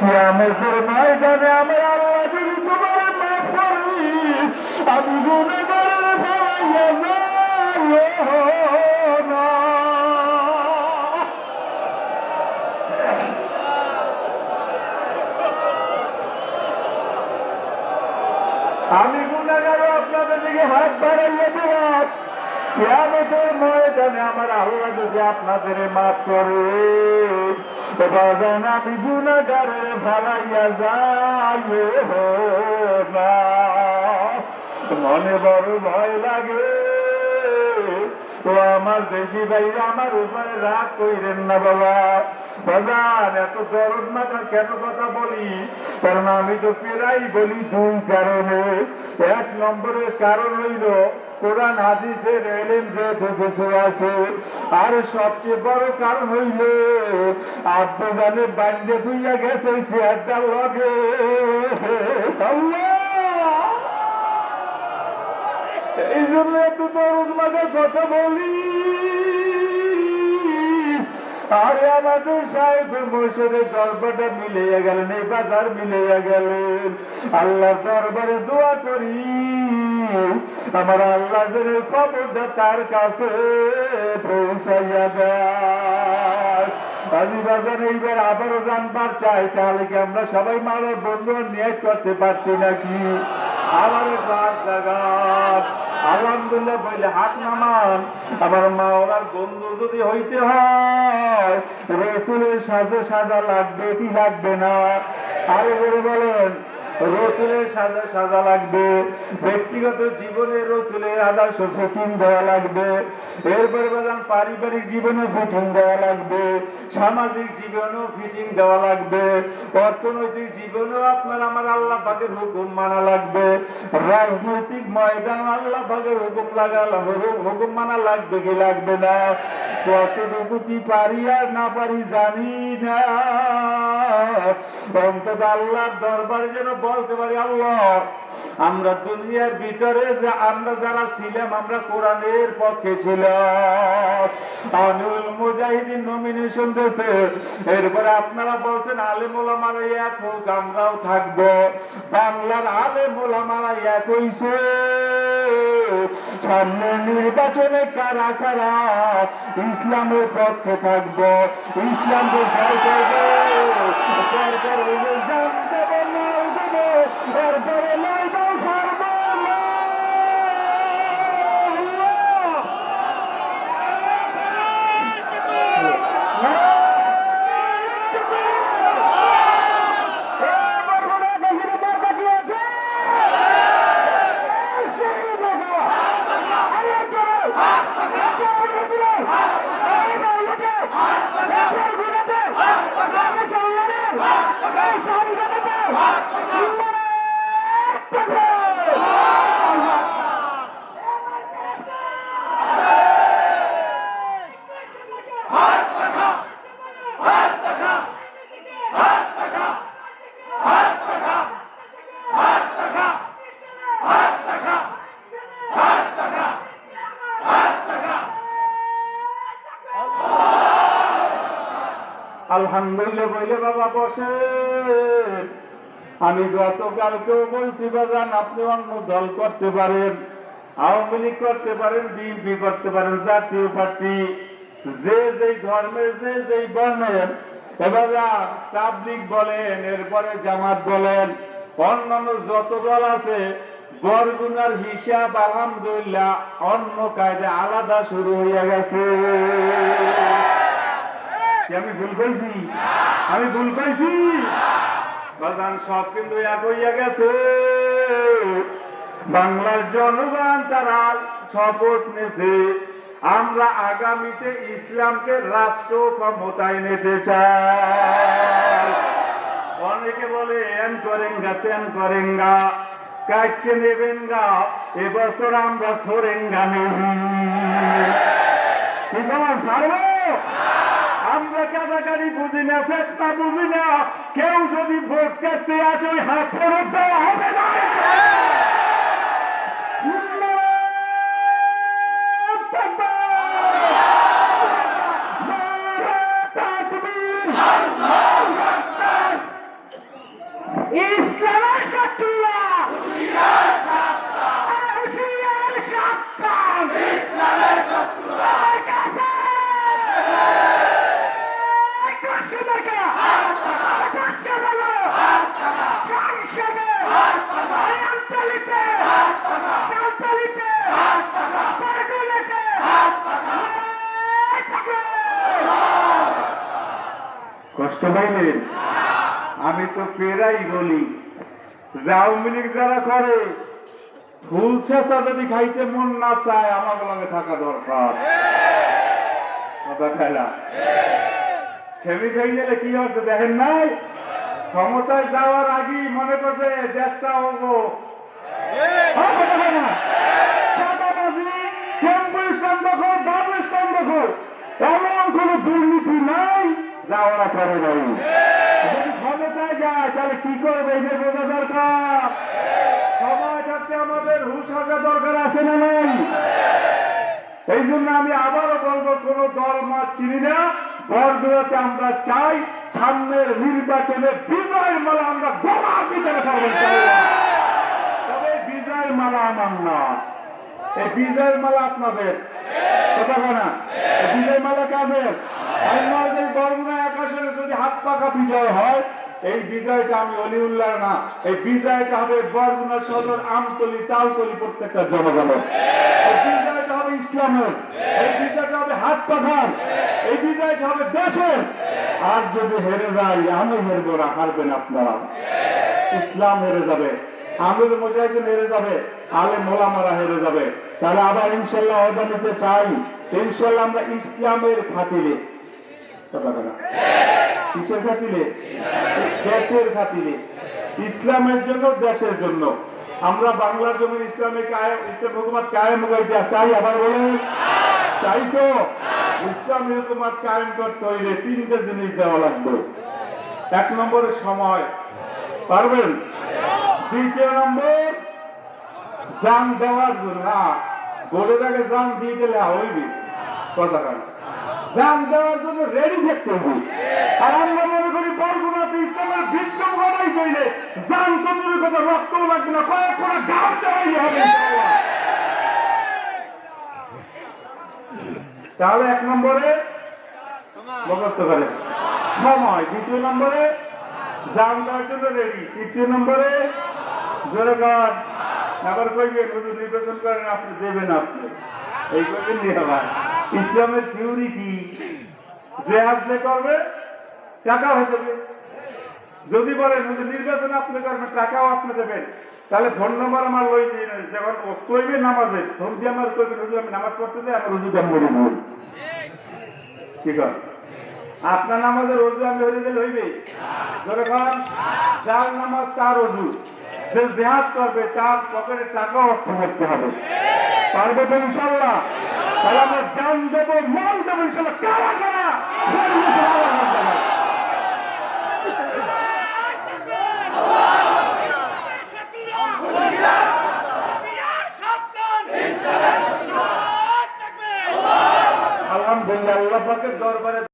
কিয়ামতের ময়দানে আমার আল্লাহ যদি তোমার মাফ করি, আমি যাইও না। আমি গুণাগারও আপনাদের দিকে হাত বাড়াইয়া দেব। কেয়ামতের ময়দানে আমার আল্লাহ আপনাদের মাফ করে বাজান আমি গুণাগারের ভালাইয়া যাই না মনে বড় ভয় লাগে। ও আমার দেশি ভাইরা আমার উপরে রাগ কইরেন না বাবা। বাজান এত দরদ মাথা কেন কথা বলি? কারণ আমি তো প্রায় বলি দুই কারণে। এক নম্বরের কারণ হইল, কোরআন, হাদিসের এলেন যে কিছু আছে, আর সবচেয়ে বড় কারণ হইল আত্মদানে বান্ডে দুইয়া গেছে সে একটা লগে একটু দরদ মাঝে কথা বলি। আরে আমাদের সাহেব মোর্শেদে দরবারটা মিলিয়ে গেলেন, এই বাজার মিলিয়ে গেলেন। আল্লাহ দরবারে দোয়া করি। আমার আল্লাহ খবরটা তার কাছে পৌঁছাইয়া দেয়। আজি বাজার এইবার আবারও জানবার চাই, তাহলে কি আমরা সবাই মারার বন্ধু নিয়ে করতে পারছি নাকি? আমার রাত জাগাত আলহামদুলিল্লাহ বলে হাত নামান। আমার মা ওনার বন্ধু যদি হইতে হয়, রসুলের সাজে সাজা লাগবে কি লাগবে না? আরে বলে বলেন। রসুলের সাজা সাজা লাগবে। ব্যক্তিগত জীবনে রসুলের আদর্শ ফিটিং দেওয়া লাগবে। এরপরে বলেন পারিবারিক জীবনে ফিটিং দেওয়া লাগবে। সামাজিক জীবনেও ফিটিং দেওয়া লাগবে। অর্থনৈতিক জীবনেও আপনার আমার আল্লাহ পাকের হুকুম মানা লাগবে। রাজনৈতিক ময়দান আল্লাহ পাকের হুকুম লাগা হুকুম মানা লাগবে কি লাগবে না? কতটুকু কি পারি আর না পারি জানি না। অন্তত আল্লাহর দরবারে যেন বলতে পারি, আল্লাহ, আমরা দুনিয়ার ভিতরে যে আমরা যারা ছিলাম, আমরা কোরআনের পক্ষে ছিলাম। আনুল নমিনেশন দিয়েছে। এরপরে আপনারা বলছেন আলেমুলা মারা এক হোক, আমরাও থাকব। বাংলার আলেমুলা মারা এক হইছে। সামনে নির্বাচনে কারা কারা ইসলামের পক্ষে থাকব? ইসলামকে ভয় করব। সরকার জানতে ভাগ আলহামদুলিল্লাহ বইলে বাবা বসে। আমি গতকালকেও বলছি, বাজান, আপনি অন্য দল করতে পারেন, আওয়ামী লীগ করতে পারেন, বিএনপি করতে পারেন, জাতীয় পার্টি, যে যেই ধর্মের, যে যেই বর্ণের। তাবলিক বলেন, এরপরে জামাত বলেন, অন্যান্য যত দল আছে, বরগুনার হিসাব আলহামদুলিল্লাহ অন্য কায়দে আলাদা শুরু হইয়া গেছে। আমি ভুল করেছি আমি ভুল করেছি বাজান সব কিন্তু এক হইয়া গেছে। বাংলার জনগণ তারা শপথ নেছে আমরা আগামীতে ইসলামকে রাষ্ট্র ক্ষমতায় নিতে চাই। অনেকে বলে, এন করেঙ্গা, তেন করেন গা কাটকে নেবেন গা, এবছর আমরা সরেঙ্গা নেব কি আমরা কাদাকারি বুঝি না, ফেতনা বুঝি না। কেউ যদি ভোট করতে আসে, হাত ফেরত দেওয়া হবে না। বুঝলেন আমি তো প্রায় বলি। লীগ যারা করে ফুল ছেঁচা যদি খাইতে মন না চায় আমার লগে থাকা দরকার। কি হচ্ছে দেখেন নাই? ক্ষমতায় যাওয়ার আগেই মনে করছে দেশটা হব। এমন কোন দুর্নীতি নাই। যা ওরা করে নাই ক্ষমতায় যায়, তাহলে কি করবে? বোঝা দরকার। আমাদের হুশ আসা দরকার আছে না নাই? এই জন্য আমি আবারও বলব, কোন দল মাছ চিনি না। বরদুয়াতে আমরা চাই, সামনের নির্বাচনে বিজয়ের মালা আমরা পাবো তবে বিজয়ের মালা আমার না। এই বিজয়ের মালা আপনাদের। কথা না। বিজয় মালা কাদের? যদি হাত পাকা বিজয় হয়, এই বিজয়টা আমি অলিউল্লাহ না, এই বিজয়টা হবে বরগুনা সদর আমতলি, তালতলি প্রত্যেকটা জনগণের। এই হাত আর যদি হেরে যাই, আমি হেরবো না, হারবেন আপনারা। ইসলাম হেরে যাবে, আমির হেরে যাবে আলে মোলামারা হেরে যাবে। তাহলে আবার ইনশাল্লাহ চাই, ইনশাল্লাহ আমরা ইসলামের খাতিরে বলে না। কিসের খাতিরে? দেশের খাতিরে। ইসলামের জন্য, দেশের জন্য। আমরা বাংলার জন্য ইসলামে কায়েম, ইসলাম হুকুমাত কায়েম করতে চাই, আবার বলেন। চাই তো। ইসলামী হুকুমাত কায়েম করতে হইলে তিনটে জিনিস দেওয়া লাগবে। এক নম্বরে সময়। পারবেন? দ্বিতীয় নম্বর, জান দেওয়ার জন্য। না গরুর আগে জান দিয়ে গেলে হইবি। কথা কেন জান দেওয়ার জন্য রেডি থাকতে হবে। আর আমরা মনে করি বরগুনাতে ইসলামের বিক্রম করাই জান তো দূরের কথা রক্তও লাগবে না, কয়েক করে গান দেওয়াই হবে। তাহলে এক নম্বরে মুখস্থ করে সময়, দ্বিতীয় নম্বরে জান দেওয়ার জন্য রেডি তৃতীয় নম্বরে জোরে গান। আবার কইবেন নির্বাচন করেন, আপনি দেবেন, আপনি। এই কইবেন নিয়ে ইসলামের থিওরি কি? যে আসলে করবে টাকা হয়ে যাবে। যদি বলেন নির্বাচন আপনি করবেন টাকাও আপনি দেবেন তাহলে ফোন নম্বর আমার যে যখন কইবে নামাজে ফোন দিয়ে আমার কইবেন হুজুর আমি নামাজ পড়তে যাই, আমার হুজুর দাম মরে ভুল ঠিক আছে আপনার নামাজের রোজু আমি হয়ে গেলে হইবে যখন যার নামাজ তার রোজু। যে জেহাদ করবে, তার পকেটে টাকা অর্থ করতে হবে। পারবে তো ইনশাল্লাহ। তাই আমরা জান দেব মাল দেব ইনশাল্লাহ। কারা কারা? আলহামদুলিল্লাহ আল্লাহ পাকের দরবারে।